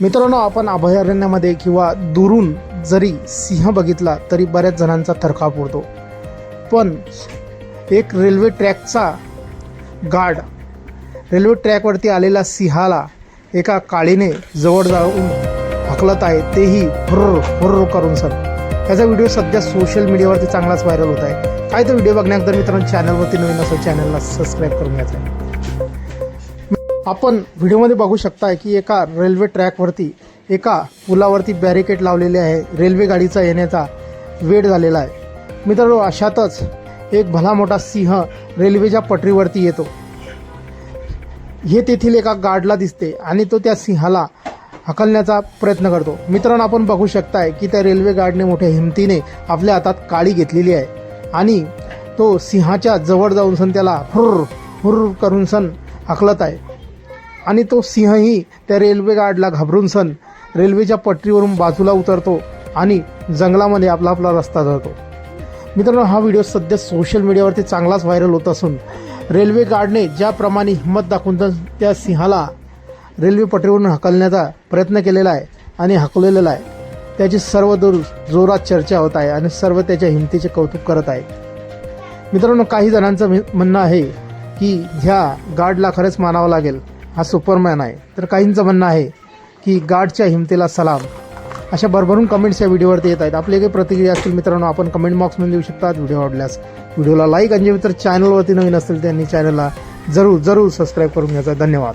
मित्रांनो आपण अभयारण्यामध्ये किंवा दुरून जरी सिंह बघितला तरी बऱ्याच जणांचा थरकाप उडतो. पण एक रेल्वे ट्रॅकचा गार्ड रेल्वे ट्रॅकवरती आलेला सिंहाला एका काळीने जवळ जाऊन हकलत आहे. तेही हुर्र हुर्र करून सर. त्याचा व्हिडिओ सध्या सोशल मीडियावरती चांगलाच व्हायरल होत आहे. काय तो व्हिडिओ बघण्यानंतर मित्रांनो चॅनलवरती नवीन असेल चॅनलला सबस्क्राईब करून घ्यायचं आहे. आपण व्हिडिओमध्ये बघू शकताय की एका रेल्वे ट्रॅकवरती एका पुलावरती बॅरिकेड लावलेले आहे. रेल्वे गाडीचा येण्याचा वेळ झालेला आहे. मित्रांनो अशातच एक भला मोठा सिंह रेल्वेच्या पटरीवरती येतो. हे तेथील एका गार्डला दिसते आणि तो त्या सिंहाला हकलण्याचा प्रयत्न करतो. मित्रांनो आपण बघू शकताय की त्या रेल्वे गार्डने मोठ्या हिमतीने आपल्या हातात काळी घेतलेली आहे आणि तो सिंहाच्या जवळ जाऊन सण त्याला हुर्र हुर्र करून सण हकलत आहे. आणि तो सिंहही त्या रेल्वे गार्डला घाबरून सन रेल्वेच्या पटरीवरून बाजूला उतरतो आणि जंगलामध्ये आपला आपला रस्ता धरतो. मित्रांनो हा व्हिडिओ सध्या सोशल मीडियावरती चांगलाच व्हायरल होत असून रेल्वे गार्डने ज्याप्रमाणे हिंमत दाखवून त्या- त्या सिंहाला रेल्वे पटरीवरून हकलण्याचा प्रयत्न केलेला आहे आणि हकलेलेला आहे. त्याची सर्व दूर जोरात चर्चा होत आहे आणि सर्व त्याच्या हिमतीचे कौतुक करत आहेत मित्रांनो काही जणांचं म्हणणं आहे की ह्या गार्डला खरंच मानावं लागेल. हा सुपरमॅन आहे. तर काहींचं म्हणणं आहे की गार्डच्या हिमतीला सलाम. अशा भरभरून कमेंट्स या व्हिडिओवरती येत आहेत. आपले काही प्रतिक्रिया असतील मित्रांनो आपण कमेंट बॉक्समध्ये देऊ शकतात व्हिडिओ आवडल्यास व्हिडिओला लाईक आणि जे मित्र चॅनलवरती नवीन असतील त्यांनी चॅनलला जरूर जरूर सबस्क्राईब करून घ्यायचा. धन्यवाद.